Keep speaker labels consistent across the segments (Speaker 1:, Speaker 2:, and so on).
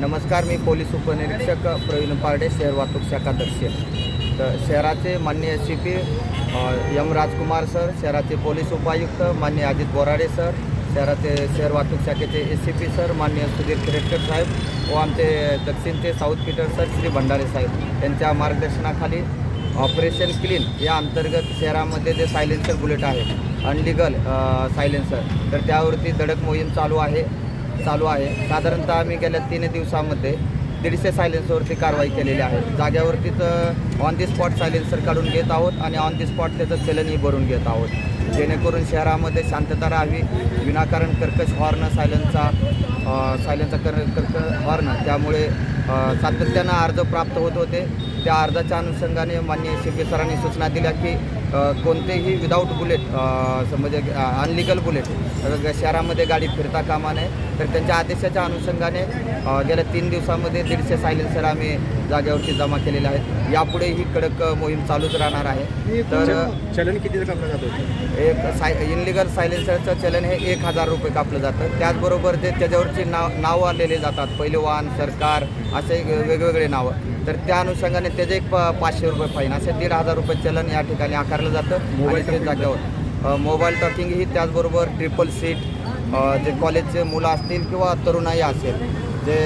Speaker 1: नमस्कार मी पोलीस उपनिरीक्षक प्रवीण पारडे शहर वाहतूक शाखा दक्षिण. तर शहराचे मान्य S C P M Rajkumar sir शहराचे पोलीस उपायुक्त मान्य अजित बोराडे सर शहराचे शहर वाहतूक शाखेचे एस सी पी सर मान्य सुधीर किरेटकर साहेब व आमचे दक्षिणचे south Peter sir Shri Bhandare साहेब यांच्या मार्गदर्शनाखाली ऑपरेशन क्लीन या अंतर्गत शहरामध्ये जे सायलेन्सर बुलेट आहे अनलिगल सायलेन्सर तर त्यावरती धडक मोहीम चालू आहे. चालू आहे. साधारणतः आम्ही गेल्या तीन दिवसामध्ये दीडशे सायलेन्सरवरती कारवाई केलेली आहे. जाग्यावरतीच ऑन दी स्पॉट सायलेन्सर काढून घेत आहोत आणि ऑन दी स्पॉट त्याचं चलनही भरून घेत आहोत. जेणेकरून शहरामध्ये शांतता राहावी. विनाकारण कर्कश हॉर्न सायलेन्सचा सायलेन्सचा कर कर्क हॉर्न त्यामुळे सातत्यानं अर्ज प्राप्त होत होते. त्या अर्जाच्या अनुषंगाने मान्य सी सरांनी सूचना दिल्या की कोणतेही विदाऊट बुलेट म्हणजे अनलिगल बुलेट शहरामध्ये गाडी फिरता कामा नये तर त्यांच्या आदेशाच्या अनुषंगाने गेल्या तीन दिवसामध्ये दीडशे सायलेन्सर आम्ही जागेवरती जमा केलेले आहेत. यापुढे ही कडक मोहीम चालूच राहणार आहे. तर
Speaker 2: चलन किती कापलं जातं
Speaker 1: एक साय इनलिगल सायलेन्सरचं चलन हे एक हजार रुपये कापलं जातं. त्याचबरोबर जे त्याच्यावरची नाव नावं आलेले जातात पहिलवान सरकार असे वेगवेगळे नावं. तर त्या अनुषंगाने त्याचे एक पाचशे रुपये फाईन असे दीड हजार रुपये चलन या ठिकाणी आकारलं जातं
Speaker 2: मोबाईल
Speaker 1: आणि ते जागेवर. मोबाईल टॉकिंग ही त्याचबरोबर ट्रिपल सीट जे कॉलेजचे मुलं असतील किंवा तरुणाई असेल जे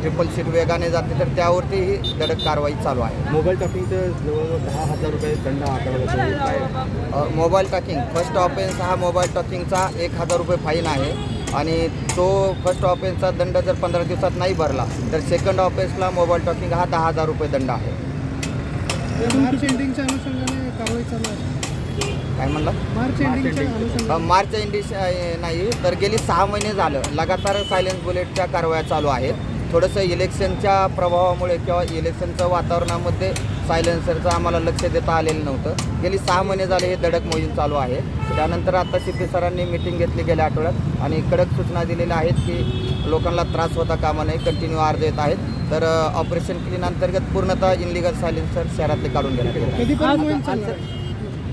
Speaker 1: ट्रिपल सीट वेगाने जाते तर त्यावरतीही धडक कारवाई चालू आहे.
Speaker 2: मोबाईल टॉकिंगचं जवळजवळ दहा हजार रुपये दंड आकारला
Speaker 1: मोबाईल टॉकिंग फर्स्ट ऑफेन्स हा मोबाईल टॉकिंगचा एक हजार रुपये फाईन आहे. आणि तो फर्स्ट ऑफेन्सचा दंड जर पंधरा दिवसात नाही भरला तर सेकंड ऑफेन्सला मोबाईल टॉकिंग हा दहा हजार रुपये दंड आहे.
Speaker 3: मार्च एंडिंगच्या अनुषंगाने कारवाई चालू आहे.
Speaker 1: काय म्हणलं?
Speaker 3: मार्च एंडिंगच्या
Speaker 1: अ,
Speaker 3: अनुषंगाने.
Speaker 1: मार्च इंडिश नाही तर गेली सहा महिने झालं. लगातार सायलेन्स बुलेटच्या कारवाया चालू आहेत. थोडंसं इलेक्शनच्या प्रभावामुळे किंवा इलेक्शनच्या वातावरणामध्ये सायलेन्सरचं आम्हाला लक्ष देता आलेलं नव्हतं. गेली सहा महिने झाले हे धडक मोहीम चालू आहे. त्यानंतर आता सी पी सरांनी मिटिंग घेतली गेल्या आठवड्यात. आणि कडक सूचना दिलेल्या आहेत की लोकांना त्रास होता कामा नये कंटिन्यू अर्ज येत आहेत. तर ऑपरेशन क्लीन अंतर्गत पूर्णतः इनलिगल सायलेन्सर शहरातले काढून घेण्यात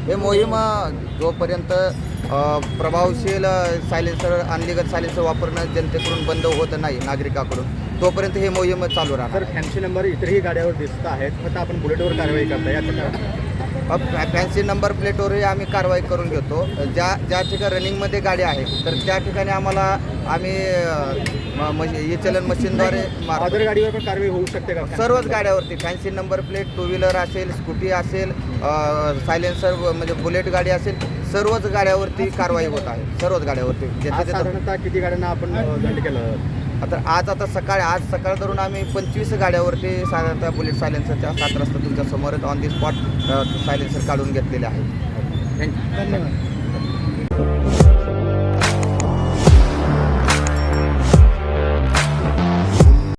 Speaker 1: हे मोहीम जोपर्यंत प्रभावशील सायलेन्सर अनलिगल सायलेन्सर वापरणं जनतेकडून बंद होत नाही नागरिकाकडून तोपर्यंत हे मोहीम चालू राहणार.
Speaker 2: तर फॅन्सी नंबर इतरही गाड्यावर दिसत आहेत. फक्त आपण बुलेटवर कारवाई करता याचं
Speaker 1: फॅन्सी नंबर प्लेटवरही आम्ही कारवाई करून घेतो. ज्या ज्या ठिकाणी रनिंगमध्ये गाडी आहे तर त्या ठिकाणी आम्हाला आम्ही म- म्हणजे ई चलन मशीनद्वारे मारतो.
Speaker 2: अदर गाडीवर पण कारवाई होऊ शकते का?
Speaker 1: सर्वच गाड्यावरती fancy number plate two wheeler असेल स्कूटी असेल सायलेन्सर म्हणजे बुलेट गाडी असेल सर्वच गाड्यावरती कारवाई होत आहे. सर्वच गाड्यावरती.
Speaker 2: आज
Speaker 1: ज्याच्या त्याचं-
Speaker 2: साधारणतः किती गाड्यांना आपण अ, दंड केला?
Speaker 1: आता आज आता सकाळी आज सकाळ धरून आम्ही पंचवीस गाड्यावरती साधारणतः बुलेट सायलेन्सरच्या सात रस्ता तुमच्या समोरच ऑन दी स्पॉट सायलेन्सर काढून घेतलेले आहे थँक्यू
Speaker 3: धन्यवाद.